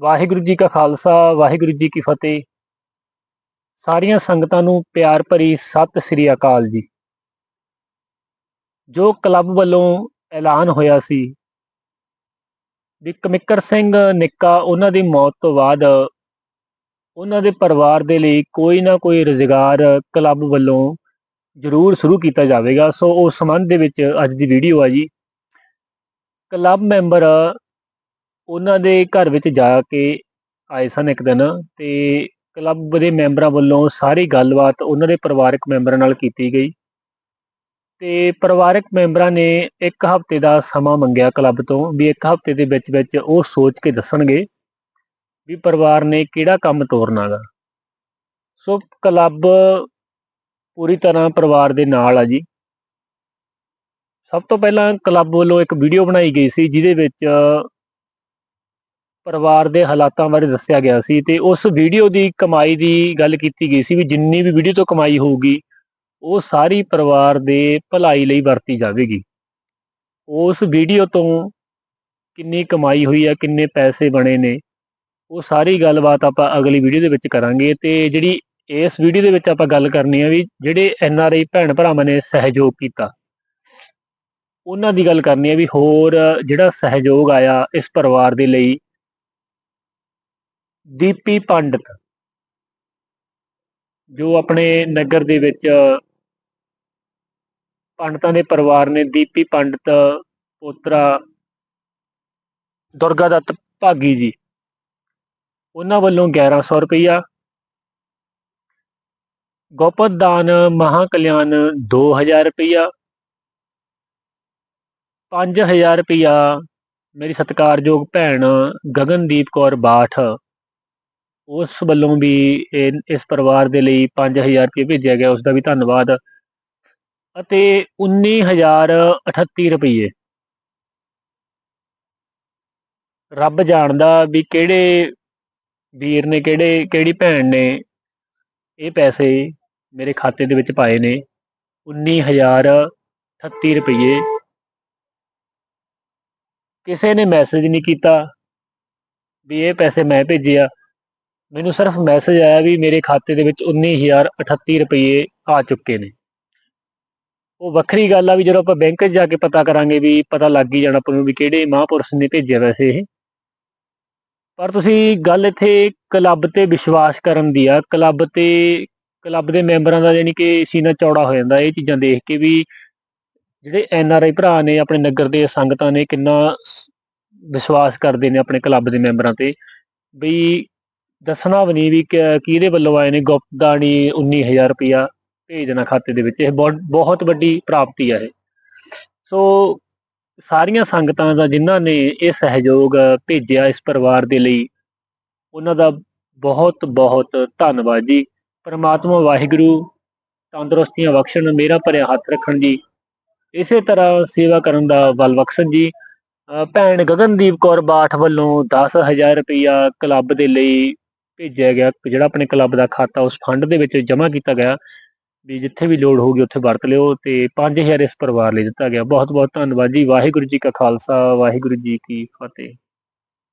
ਵਾਹਿਗੁਰੂ ਜੀ ਕਾ ਖਾਲਸਾ, ਵਾਹਿਗੁਰੂ ਜੀ ਕੀ ਫਤਿਹ। ਸਾਰੀਆਂ ਸੰਗਤਾਂ ਨੂੰ ਪਿਆਰ ਭਰੀ ਸਤਿ ਸ੍ਰੀ ਅਕਾਲ ਜੀ। ਜੋ ਕਲੱਬ ਵੱਲੋਂ ਐਲਾਨ ਹੋਇਆ ਸੀ ਵੀ ਕਮਿਕਰ ਸਿੰਘ ਨਿੱਕਾ ਉਹਨਾਂ ਦੀ ਮੌਤ ਤੋਂ ਬਾਅਦ ਉਹਨਾਂ ਦੇ ਪਰਿਵਾਰ ਦੇ ਲਈ ਕੋਈ ਨਾ ਕੋਈ ਰੁਜ਼ਗਾਰ ਕਲੱਬ ਵੱਲੋਂ ਜ਼ਰੂਰ ਸ਼ੁਰੂ ਕੀਤਾ ਜਾਵੇਗਾ। ਸੋ ਉਸ ਸੰਬੰਧ ਦੇ ਵਿੱਚ ਅੱਜ ਦੀ ਵੀਡੀਓ ਆ ਜੀ। ਕਲੱਬ ਮੈਂਬਰ ਉਹਨਾਂ ਦੇ ਘਰ ਵਿੱਚ ਜਾ ਕੇ ਆਏ ਸਨ ਇੱਕ ਦਿਨ ਤੇ ਕਲੱਬ ਦੇ ਮੈਂਬਰਾਂ ਵੱਲੋਂ ਸਾਰੀ ਗੱਲਬਾਤ ਉਹਨਾਂ ਦੇ ਪਰਿਵਾਰਕ ਮੈਂਬਰਾਂ ਨਾਲ ਕੀਤੀ ਗਈ ਤੇ ਪਰਿਵਾਰਕ ਮੈਂਬਰਾਂ ਨੇ ਇੱਕ ਹਫ਼ਤੇ ਦਾ ਸਮਾਂ ਮੰਗਿਆ ਕਲੱਬ ਤੋਂ ਵੀ ਇੱਕ ਹਫ਼ਤੇ ਦੇ ਵਿੱਚ ਵਿੱਚ ਉਹ ਸੋਚ ਕੇ ਦੱਸਣਗੇ ਵੀ ਪਰਿਵਾਰ ਨੇ ਕਿਹੜਾ ਕੰਮ ਤੋਰਨਾਗਾ ਸੋ ਕਲੱਬ ਪੂਰੀ ਤਰ੍ਹਾਂ ਪਰਿਵਾਰ ਦੇ ਨਾਲ ਆ ਜੀ। ਸਭ ਤੋਂ ਪਹਿਲਾਂ ਕਲੱਬ ਵੱਲੋਂ ਇੱਕ ਵੀਡੀਓ ਬਣਾਈ ਗਈ ਸੀ ਜਿਹਦੇ ਵਿੱਚ ਪਰਿਵਾਰ ਦੇ ਹਾਲਾਤਾਂ ਬਾਰੇ ਦੱਸਿਆ ਗਿਆ ਸੀ ਤੇ ਉਸ ਵੀਡੀਓ ਦੀ ਕਮਾਈ ਦੀ ਗੱਲ ਕੀਤੀ ਗਈ ਸੀ ਵੀ ਜਿੰਨੀ ਵੀ ਵੀਡੀਓ ਤੋਂ ਕਮਾਈ ਹੋਊਗੀ, ਉਹ ਸਾਰੀ ਪਰਿਵਾਰ ਦੇ ਭਲਾਈ ਲਈ ਵਰਤੀ ਜਾਵੇਗੀ। ਉਸ ਵੀਡੀਓ ਤੋਂ ਕਿੰਨੀ ਕਮਾਈ ਹੋਈ ਹੈ, ਕਿੰਨੇ ਪੈਸੇ ਬਣੇ ਨੇ, ਉਹ ਸਾਰੀ ਗੱਲਬਾਤ ਆਪਾਂ ਅਗਲੀ ਵੀਡੀਓ ਦੇ ਵਿੱਚ ਕਰਾਂਗੇ ਤੇ ਜਿਹੜੀ ਇਸ ਵੀਡੀਓ ਦੇ ਵਿੱਚ ਆਪਾਂ ਗੱਲ ਕਰਨੀ ਆ ਵੀ ਜਿਹੜੇ ਐਨ ਆਰ ਆਈ ਭੈਣ ਭਰਾਵਾਂ ਨੇ ਸਹਿਯੋਗ ਕੀਤਾ, ਉਹਨਾਂ ਦੀ ਗੱਲ ਕਰਨੀ ਆ ਵੀ ਹੋਰ ਜਿਹੜਾ ਸਹਿਯੋਗ ਆਇਆ ਇਸ ਪਰਿਵਾਰ ਦੇ ਲਈ ਦੀਪੀ ਪੰਡਤ, ਜੋ ਆਪਣੇ ਨਗਰ ਦੇ ਵਿੱਚ ਪੰਡਤਾਂ ਦੇ ਪਰਿਵਾਰ ਨੇ ਦੀਪੀ ਪੰਡਤ, ਪੋਤਰਾ ਦੁਰਗਾ ਦੱਤ ਭਾਗੀ ਜੀ, ਉਹਨਾਂ ਵੱਲੋਂ 1100 ਰੁਪਇਆ ਗੋਪਤ ਦਾਨ ਮਹਾ ਕਲਿਆਣ 2000 ਰੁਪਇਆ 5000 ਰੁਪਇਆ ਮੇਰੀ ਸਤਿਕਾਰਯੋਗ ਭੈਣ ਗਗਨਦੀਪ ਕੌਰ ਬਾਠ ਉਸ ਵੱਲੋਂ ਵੀ ਇਹ- ਇਸ ਪਰਿਵਾਰ ਦੇ ਲਈ 5000 ਰੁਪਏ ਭੇਜਿਆ ਗਿਆ ਉਸ ਦਾ ਵੀ ਧੰਨਵਾਦ। ਅਤੇ 19038 ਰੁਪਏ ਰੱਬ ਜਾਣਦਾ ਵੀ ਕਿਹੜੇ ਵੀਰ ਨੇ, ਕਿਹੜੇ, ਕਿਹੜੀ ਭੈਣ ਨੇ ਇਹ ਪੈਸੇ ਮੇਰੇ ਖਾਤੇ ਦੇ ਵਿੱਚ ਪਾਏ ਨੇ। 19038 ਰੁਪਏ ਕਿਸੇ ਨੇ ਮੈਸੇਜ ਨਹੀਂ ਕੀਤਾ ਵੀ ਇਹ ਪੈਸੇ ਮੈਂ ਭੇਜਿਆ। ਮੈਨੂੰ ਸਿਰਫ ਮੈਸੇਜ ਆਇਆ ਵੀ ਮੇਰੇ ਖਾਤੇ ਦੇ ਵਿੱਚ 19038 ਰੁਪਏ ਆ ਚੁੱਕੇ ਨੇ। ਉਹ ਵੱਖਰੀ ਗੱਲ ਆ ਵੀ ਜਦੋਂ ਆਪਾਂ ਬੈਂਕ 'ਚ ਜਾ ਕੇ ਪਤਾ ਕਰਾਂਗੇ ਵੀ ਪਤਾ ਲੱਗ ਹੀ ਜਾਣਾ ਆਪਾਂ ਨੂੰ ਵੀ ਕਿਹੜੇ ਮਹਾਂਪੁਰਸ਼ ਨੇ ਭੇਜਿਆ ਵੈਸੇ ਇਹ। ਪਰ ਤੁਸੀਂ ਗੱਲ ਇੱਥੇ ਕਲੱਬ ਤੇ ਵਿਸ਼ਵਾਸ ਕਰਨ ਦੀ ਆ। ਕਲੱਬ ਤੇ ਕਲੱਬ ਦੇ ਮੈਂਬਰਾਂ ਦਾ ਯਾਨੀ ਕਿ ਸੀਨਾ ਚੌੜਾ ਹੋ ਜਾਂਦਾ ਇਹ ਚੀਜ਼ਾਂ ਦੇਖ ਕੇ ਵੀ ਜਿਹੜੇ ਐਨ ਆਰ ਆਈ ਭਰਾ ਨੇ ਆਪਣੇ ਨਗਰ ਦੇ ਸੰਗਤਾਂ ਨੇ ਕਿੰਨਾ ਵਿਸ਼ਵਾਸ ਕਰਦੇ ਨੇ ਆਪਣੇ ਕਲੱਬ ਦੇ ਮੈਂਬਰਾਂ ਤੇ। ਬਈ ਦੱਸਣਾ ਵੀ ਨਹੀਂ ਵੀ ਕਿਹਦੇ ਵੱਲੋਂ ਆਏ ਨੇ? ਗੁਪਤਦਾਨੀ 19000 ਰੁਪਇਆ ਭੇਜ ਦੇਣਾ ਖਾਤੇ ਦੇ ਵਿੱਚ। ਇਹ ਬਹੁਤ ਵੱਡੀ ਪ੍ਰਾਪਤੀ ਹੈ ਇਹ। ਸੋ ਸਾਰੀਆਂ ਸੰਗਤਾਂ ਦਾ ਜਿਨ੍ਹਾਂ ਨੇ ਇਹ ਸਹਿਯੋਗ ਭੇਜਿਆ ਇਸ ਪਰਿਵਾਰ ਦੇ ਲਈ, ਉਹਨਾਂ ਦਾ ਬਹੁਤ ਬਹੁਤ ਧੰਨਵਾਦ ਜੀ। ਪਰਮਾਤਮਾ ਵਾਹਿਗੁਰੂ ਤੰਦਰੁਸਤੀਆਂ ਬਖਸ਼ਣ, ਮੇਰਾ ਭਰਿਆ ਹੱਥ ਰੱਖਣ ਜੀ। ਇਸੇ ਤਰ੍ਹਾਂ ਸੇਵਾ ਕਰਨ ਦਾ ਬਲ ਬਖਸ਼ਣ ਜੀ। ਭੈਣ ਗਗਨਦੀਪ ਕੌਰ ਬਾਠ ਵੱਲੋਂ 10000 ਰੁਪਇਆ ਕਲੱਬ ਦੇ ਲਈ ਭੇਜਿਆ ਗਿਆ ਜਿਹੜਾ ਆਪਣੇ ਕਲੱਬ ਦਾ ਖਾਤਾ ਉਸ ਫੰਡ ਦੇ ਵਿੱਚ ਜਮ੍ਹਾਂ ਕੀਤਾ ਗਿਆ, ਵੀ ਜਿੱਥੇ ਵੀ ਲੋੜ ਹੋਊਗੀ ਉੱਥੇ ਵਰਤ ਲਿਓ ਤੇ 5000 ਇਸ ਪਰਿਵਾਰ ਲਈ ਦਿੱਤਾ ਗਿਆ। ਬਹੁਤ ਬਹੁਤ ਧੰਨਵਾਦ ਜੀ। ਵਾਹਿਗੁਰੂ ਜੀ ਕਾ ਖਾਲਸਾ, ਵਾਹਿਗੁਰੂ ਜੀ ਕੀ ਫਤਿਹ।